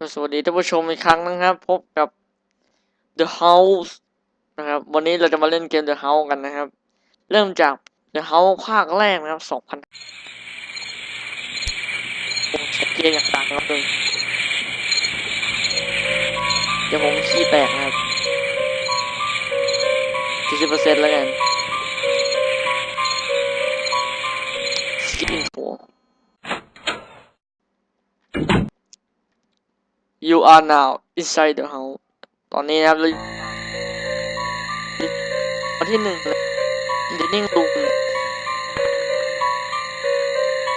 ก็สวัสดีท่านผู้ชมอีกครั้งนะครับ พบกับ The House นะครับ วันนี้เราจะมาเล่นเกม The House กันนะครับ เริ่มจาก The House ภาคแรกนะครับ2000ผมเช็คเกมอย่างต่างนะครับหนึ่งเดี๋ยวผมขี้แตกนะครับ70%แล้วกัน Skip info You are now inside the house ตอนนี้นะครับเราวันที่หนึ่งเลย Dining room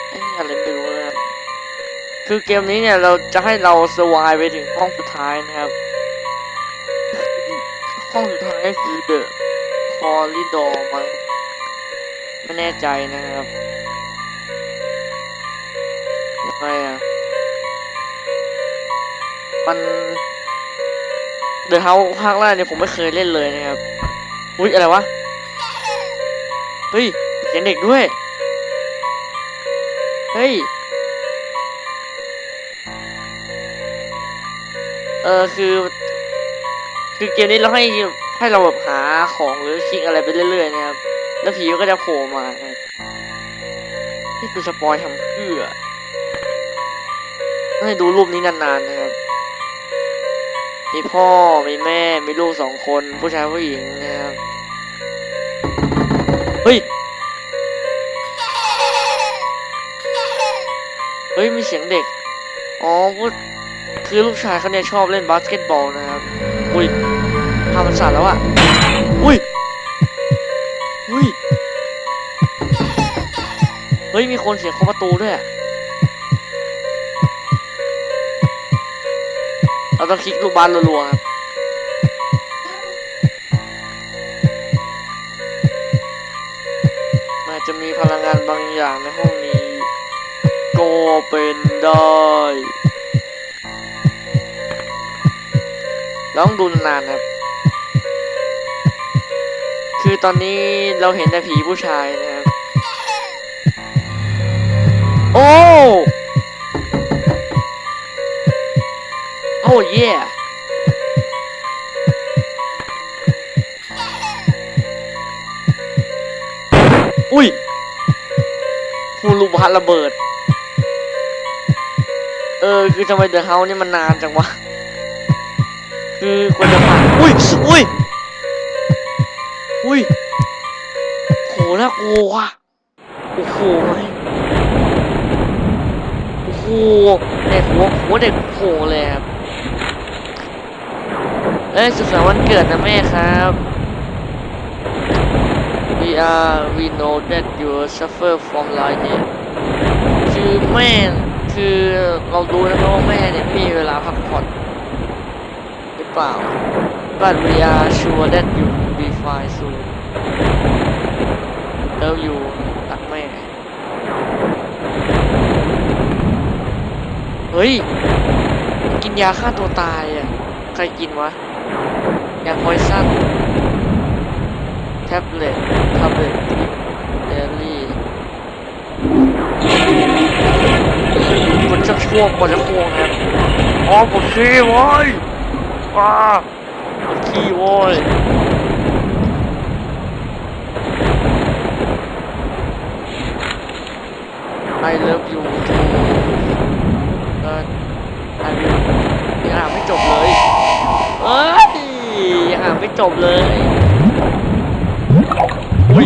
ไอ้นี่อะไรไม่รู้นะครับคือเกมนี้เนี่ยเราจะให้เราสวายไปถึงห้องสุดท้ายนะครับ ห้องสุดท้ายคือ The Corridor มั้งไม่แน่ใจนะครับยังไงอะ มันเดอะเฮาภาคแรกเนี่ยผมไม่เคยเล่นเลยนะครับ อุ้ยอะไรวะ เฮ้ยเสียงเด็กด้วย เฮ้ย เออคือ คือเกมนี้เราให้ให้เราแบบหาของหรือคลิกอะไรไปเรื่อยๆนะครับ แล้วผีก็จะโผล่มานะนี่คือสปอยทำเพื่อให้ดูรูปนี้นานๆนะครับ มีพ่อ มีแม่ มีลูกสองคน ผู้ชายผู้หญิงนะครับ เฮ้ย เฮ้ย มีเสียงเด็ก อ๋อพูดคือลูกชายเขาเนี่ยชอบเล่นบาสเกตบอลนะครับ อุ้ยภามันสั่นแล้วอะอุ้ย อุ้ย เฮ้ย มีคนเสียงเคาะประตูด้วยอะ เราต้องคลิกลูกบาสรัวๆครับมันจะมีพลังงานบางอย่างในห้องนี้ก็เป็นได้ลองดูนานครับ คือตอนนี้เราเห็นแต่ผีผู้ชายนะครับ โอ้ โอ้เย่อุ้ยฮูลูบาระเบิด เออ คือทำไมเดอะเฮานี่มันนานจังวะ คือควรจะผ่านอุ้ย อุ้ย อุ้ยโหน่ากลัวว่ะโอ้โหโอ้โหเด็กหัวหัวเด็กโผล่เลยครับ เอ้ยสุขสันต์วันเกิดนะแม่ครับ we are we know that you suffer from like เนี่ยคือแม่คือเราดูนะครับว่าแม่เนี่ยมีเวลาพักผ่อนหรือเปล่า but we are sure that you will be fine soon love you รักแม่ เฮ้ย กินยาฆ่าตัวตายอะ ใครกินวะ ยาพอยซันแท็บเล็ตแท็บเล็ตเดลี่มันจะช่วงมันจะช่วงครับอ๋อผมขี้โว้ยอ้าปวดขี้โว้ย จบเลยอุ้ย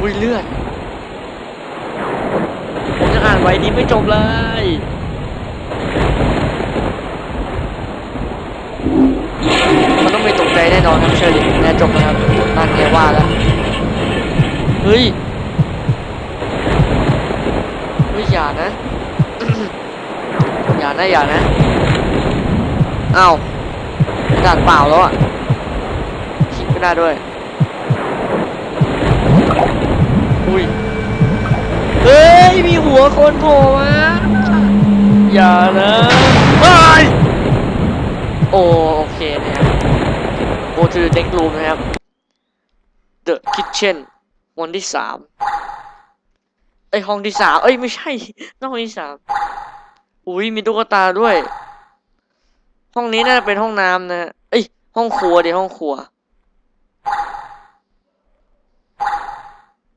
อุ้ยเลือดผมยังอ่านไว้นี้ไม่จบเลยมันต้องมีตกใจแน่นอนครับเชอรี่แน่จบนะครับนั่นไงว่าแล้วเฮ้ยเฮ้ยอย่านะอย่านะอย่านะอ้าว กระดาษเปล่าแล้วอะคิดไม่ได้ด้วยอุ้ยเฮ้ย มีหัวคนโผล่มาอย่านะไปโอโอเคนะครับ go to the next room นะครับ the kitchen วันที่สามไอยห้องที่สามเอ้ย ไม่ใช่ห้องที่สามอุ้ยมีตุ๊กตาด้วย ห้องนี้น่าจะเป็นห้องน้ำนะ เอ้ย ห้องครัวดิห้องครัว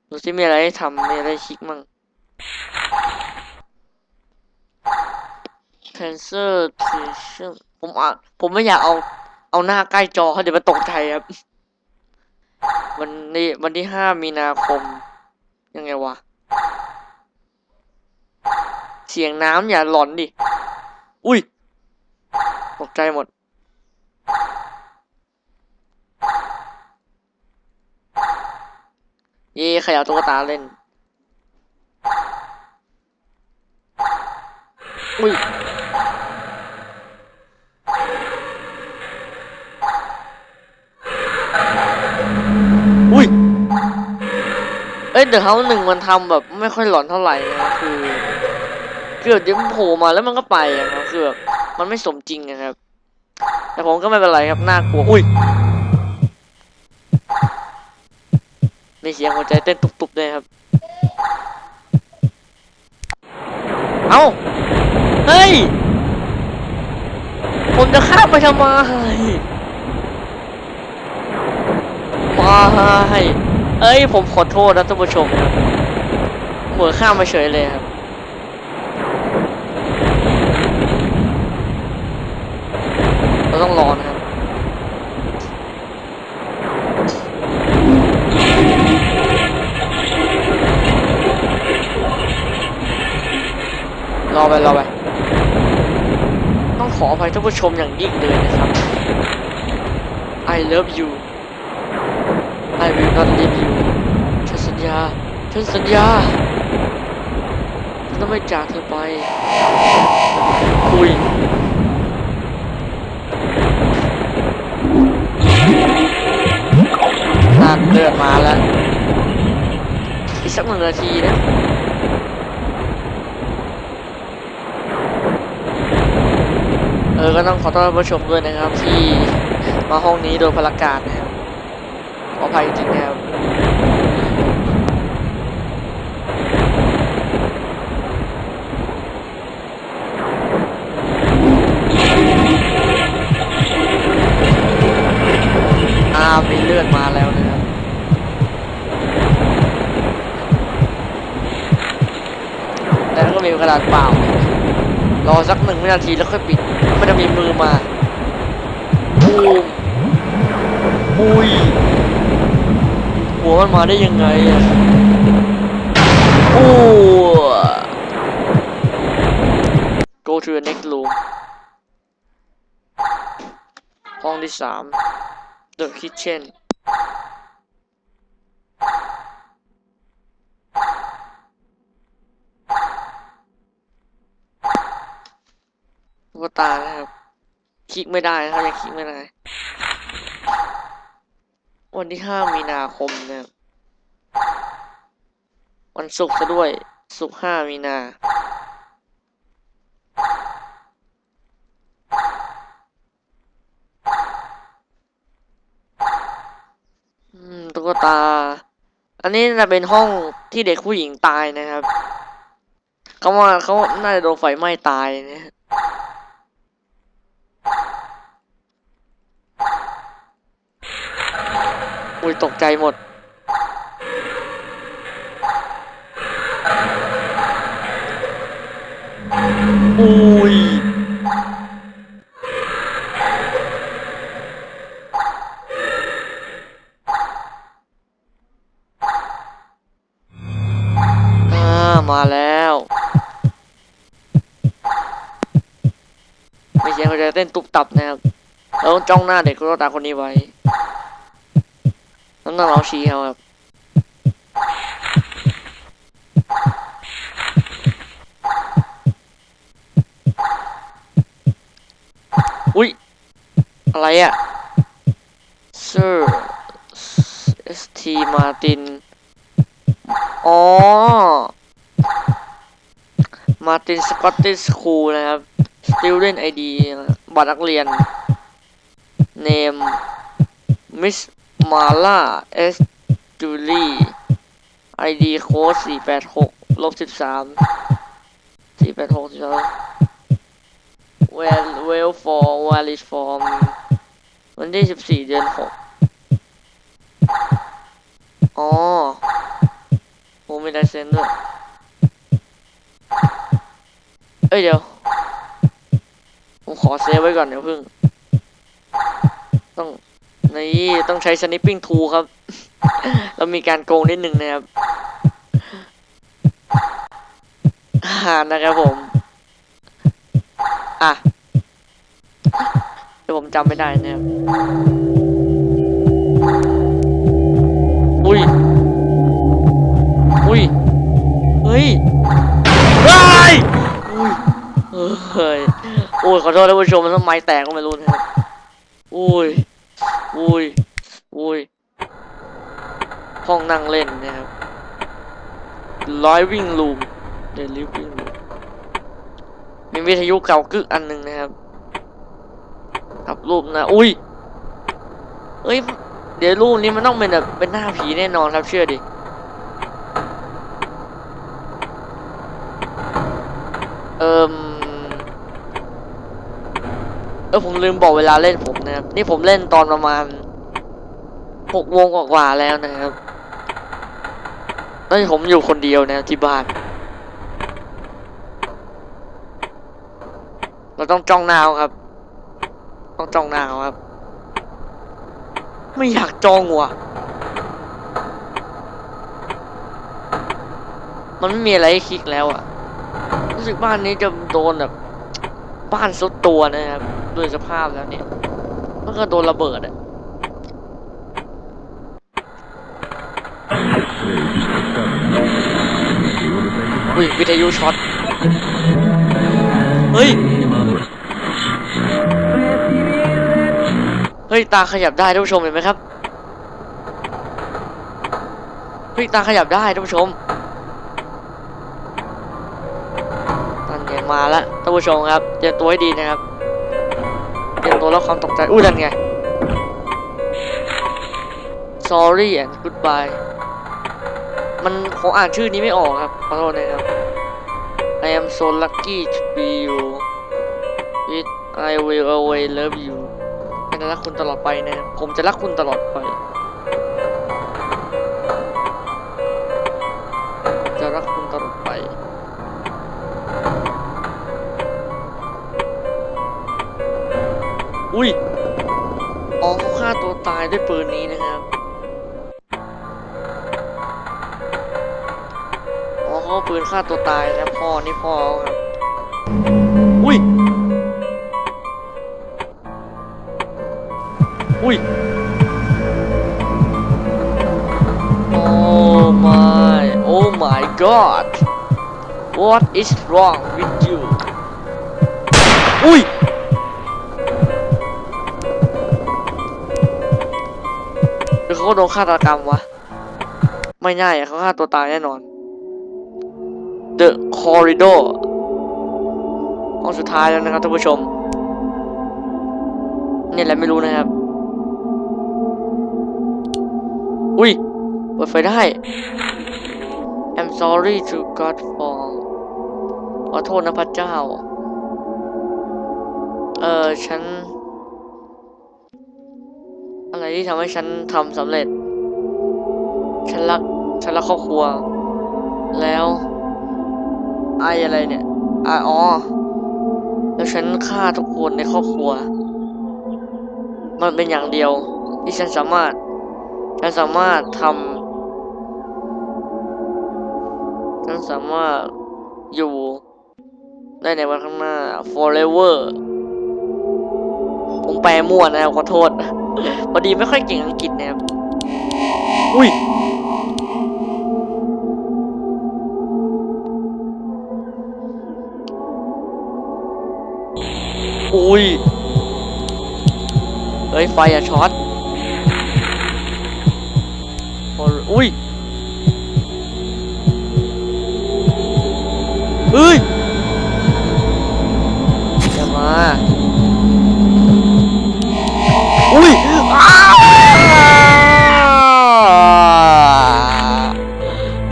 ดูสิมีอะไรให้ทำมีอะไรคลิกมั่ง Cancer Treasure ผมอะผมไม่อยากเอา เอาหน้าใกล้จอเขาเดี๋ยวมันตกใจครับ วันนี้วันที่ห้ามีนาคม ยังไงวะ เสียงน้ำอย่าหลอนดิ อุ้ย ตกใจหมด เย่ขยับตุ๊กตาเล่น อุ้ยอุ้ย เอ้ยเดี๋ยวเขาหนึ่งมันทำแบบไม่ค่อยหลอนเท่าไหร่นะคือคือบบเดี๋ยวมันโผล่มาแล้วมันก็ไปอะครับคือแบบ มันไม่สมจริงนะครับ แต่ผมก็ไม่เป็นไรครับน่ากลัวอุ้ยมีเสียงหัวใจเต้นตุบๆเลยครับ เอ้าเฮ้ย ผมจะข้ามไปทำไมมาให้เอ้ย ผมขอโทษนะท่านผู้ชมครับเหมือนข้ามมาเฉยเลยครับ เราต้องรอนะครับรอไปรอไปต้องขออภัยท่านผู้ชมอย่างยิ่งเลยนะครับ I love you I will not leave you ฉันสัญญาฉันสัญญาฉันจะไม่จากเธอไปคุยนานเดินมาแล้ว อีกสักหนึ่งนาทีนะเออ ก็ต้องขอต้อนรับผู้ชมด้วยนะครับ ที่มาห้องนี้โดยพลการนะครับขออภัยจริงๆนะครับ ก็มีกระดาษเปล่า รอสักหนึ่งวินาทีแล้วค่อยปิดมันจะมีมือมาบูมอุ้ยหัวมันมาได้ยังไงอะโอ้ go to the next room ห้องที่สาม the kitchen ตุ๊กตานะครับคลิกไม่ได้นะครับยังคลิกไม่ได้ วันที่ห้ามีนาคมนะครับวันศุกร์ซะด้วยศุกร์ห้ามีนาอืมตุ๊กตา อันนี้จะเป็นห้องที่เด็กผู้หญิงตายนะครับ เขาว่าเขาน่าจะโดนไฟไหม้ตายนะ อุ้ยตกใจหมด อุ้ยอ่ามาแล้ว ไม่เสียงเขา จะเต้นตุบตับนะครับเราต้องจ้องหน้าเด็กก็ตาคนนี้ไว้ต้องต้องลองชี้เขาครับอุ้ย อะไรอะ Sir ST Martin อ๋อ Martin Scottish School นะครับ Student ID บัตรนักเรียน Name Miss Mala S Julie ID โค้ด486ลบ13 486 13เวลเวลฟอร์วาลิฟอร์มวันที่สิบสี่เดือนหกอ๋อโอ้มีลายเซ็นด้วย เอ้ยเดี๋ยว ผมขอเซฟไว้ก่อนเดี๋ยวพิ่ง ต้องนี่ต้องใช้ snipping tool ครับ เรามีการโกงนิดนึงนะครับอ่านะครับผม อะเดี๋ยวผมจำไม่ได้นะครับ อุ้ย อุ้ย เฮ้ยเฮ้ยอุ้ยเฮ้ย อ้ยขอโทษท่านผู้ชมมันทำไมแตกก็ไม่รู้นะครับอุ้ยอุ้ยอุ้ยห้องนั่งเล่นนะครับ living room the living room มีวิทยุเก่ากึกอันหนึ่งนะครับกับรูปนะ อุ้ยเอ้ย เดี๋ยวรูปนี้มันต้องเป็นแบบเป็นหน้าผีแน่นอนครับเชื่อดิเอิมเออผม ลืมบอกเวลาเล่นผมนะครับ นี่ผมเล่นตอนประมาณหกโมงกว่าแล้วนะครับตอนนี้ผมอยู่คนเดียวนะที่บ้าน เราต้องจ้องนาวครับ ต้องจ้องนาวครับ ไม่อยากจ้องว่ะ มันไม่มีอะไรให้คลิกแล้วอะรู้สึกบ้านนี้จะโดนแบบบ้านสุดตัวนะครับ ด้วยสภาพแล้วเนี่ยมันก็โดนระเบิดอะอุ้ยวิทยุช็อต เฮ้ย เฮ้ย ตาขยับได้ท่านผู้ชมเห็นไหมครับ เฮ้ย ตาขยับได้ท่านผู้ชมนั่นไงมาแล้วท่านผู้ชมครับเตรียมตัวให้ดีนะครับ ตัวรับความตกใจอุ้ดันไง sorry and goodbye มันผมอ่านชื่อนี้ไม่ออกครับ ขอโทษนะครับ I am so lucky to be you with I will always love you ฉันจะรักคุณตลอดไปนะครับผมจะรักคุณตลอดไป อุ้ยอ๋อเขาฆ่าตัวตายด้วยปืนนี้นะครับอ๋อเขาปืนฆ่าตัวตายนะพ่อนี่พ่อเขาครับ อุ้ย อุ้ย โอ้ my oh my god what is wrong with you อุ้ย เขาโดนฆาตกรรมวะ ไม่ง่ายอะเขาฆ่าตัวตายแน่นอน The Corridor ห้องสุดท้ายแล้วนะครับท่านผู้ชม เนี่ยแหละไม่รู้นะครับ อุ้ย เปิดไฟได้ I'm sorry to God for ขอโทษนะพระเจ้า เออฉัน ที่ทำให้ฉันทำสำเร็จ ฉันรัก ฉันรักครอบครัว แล้วไออะไรเนี่ยอะอ๋อ แล้วฉันฆ่าทุกคนในครอบครัว มันเป็นอย่างเดียว ที่ฉันสามารถ ฉันสามารถทำฉันสามารถอยู่ได้ในวันข้างหน้า forever ผมแปลมั่วนะขอโทษ พอดีไม่ค่อยเก่งอังกฤษนะครับ อุ้ยอุ้ย เฮ้ย ไฟอะช็อตโอ้ยอุ้ยเฮ้ยอย่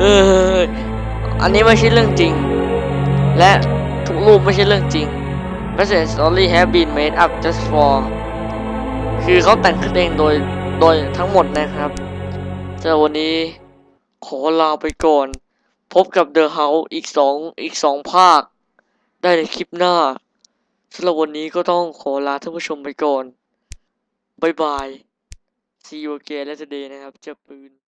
อออันนี้ไม่ใช่เรื่องจริง และทุกรูปไม่ใช่เรื่องจริง Message story have been made up just for คือเขาแต่งขึ้นเองโดยโดยทั้งหมดนะครับแต่วันนี้ขอลาไปก่อน พบกับ The House อีกสองอีกสองภาค ได้ในคลิปหน้าสำหรับวันนี้ก็ต้องขอลาท่านผู้ชมไปก่อนบายบาย See you again later day นะครับเจอปืน